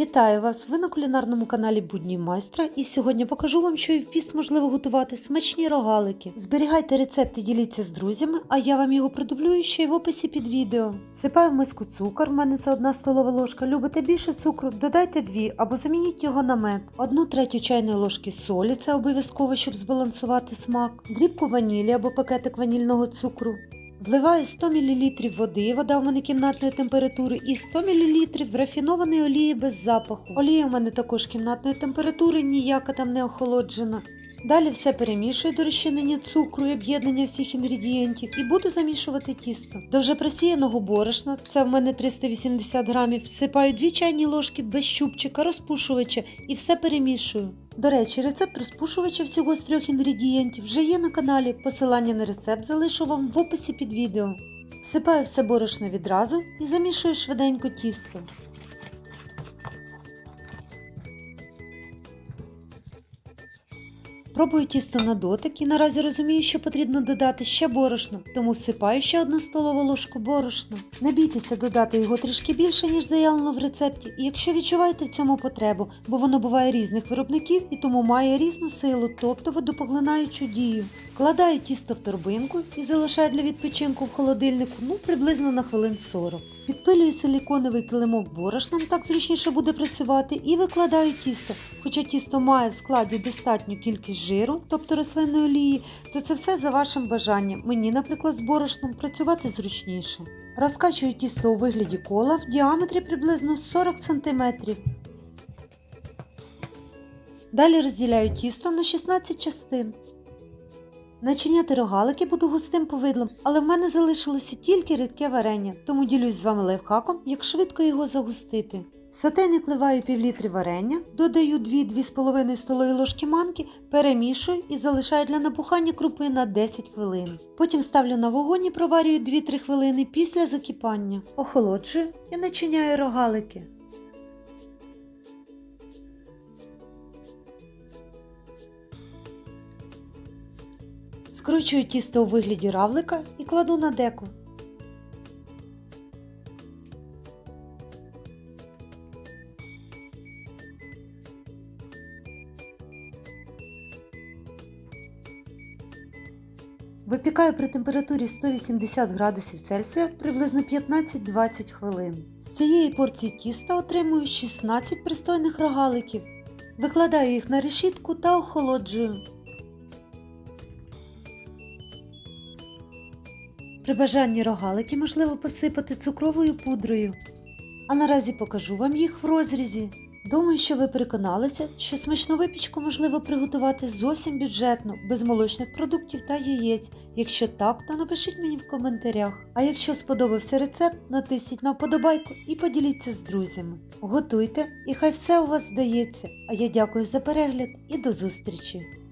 Вітаю вас! Ви на кулінарному каналі Будні майстра і сьогодні покажу вам, що і в піст можливо готувати смачні рогалики. Зберігайте рецепт і діліться з друзями, а я вам його продублюю ще й в описі під відео. Всипаю в миску цукор, в мене це одна столова ложка. Любите більше цукру, додайте дві або замініть його на мед. Одну третю чайної ложки солі, це обов'язково, щоб збалансувати смак, дрібку ванілі або пакетик ванільного цукру. Вливаю 100 мл води, вода в мене кімнатної температури, і 100 мл рафінованої олії без запаху. Олія в мене також кімнатної температури, ніяка там не охолоджена. Далі все перемішую до розчинення цукру і об'єднання всіх інгредієнтів і буду замішувати тісто. До вже просіяного борошна, це в мене 380 грамів, всипаю 2 чайні ложки без щупчика, розпушувача і все перемішую. До речі, рецепт розпушувача всього з трьох інгредієнтів вже є на каналі. Посилання на рецепт залишу вам в описі під відео. Всипаю все борошно відразу і замішую швиденько тісто. Пробую тісто на дотик і наразі розумію, що потрібно додати ще борошно, тому всипаю ще одну столову ложку борошна. Не бійтеся додати його трішки більше, ніж заявлено в рецепті, і якщо відчуваєте в цьому потребу, бо воно буває різних виробників і тому має різну силу, тобто водопоглинаючу дію. Вкладаю тісто в торбинку і залишаю для відпочинку в холодильнику ну приблизно на хвилин 40. Підпилюю силіконовий килимок борошном, так зручніше буде працювати, і викладаю тісто. Хоча тісто має в складі достатню кількість жиру, тобто рослинної олії, то це все за вашим бажанням. Мені, наприклад, з борошном працювати зручніше. Розкачую тісто у вигляді кола в діаметрі приблизно 40 см. Далі розділяю тісто на 16 частин. Начиняти рогалики буду густим повидлом, але в мене залишилося тільки рідке варення, тому ділюсь з вами лайфхаком, як швидко його загустити. Сотейник ливаю півлітри варення, додаю 2-2,5 столові ложки манки, перемішую і залишаю для набухання крупи на 10 хвилин. Потім ставлю на вогонь і проварюю 2-3 хвилини після закипання. Охолоджую і начиняю рогалики. Скручую тісто у вигляді равлика і кладу на деко. Випікаю при температурі 180 градусів Цельсія приблизно 15-20 хвилин. З цієї порції тіста отримую 16 пристойних рогаликів. Викладаю їх на решітку та охолоджую. При бажанні рогалики можливо посипати цукровою пудрою. А наразі покажу вам їх в розрізі. Думаю, що ви переконалися, що смачну випічку можливо приготувати зовсім бюджетно, без молочних продуктів та яєць. Якщо так, то напишіть мені в коментарях. А якщо сподобався рецепт, натисніть на вподобайку і поділіться з друзями. Готуйте і хай все у вас вдається. А я дякую за перегляд і до зустрічі!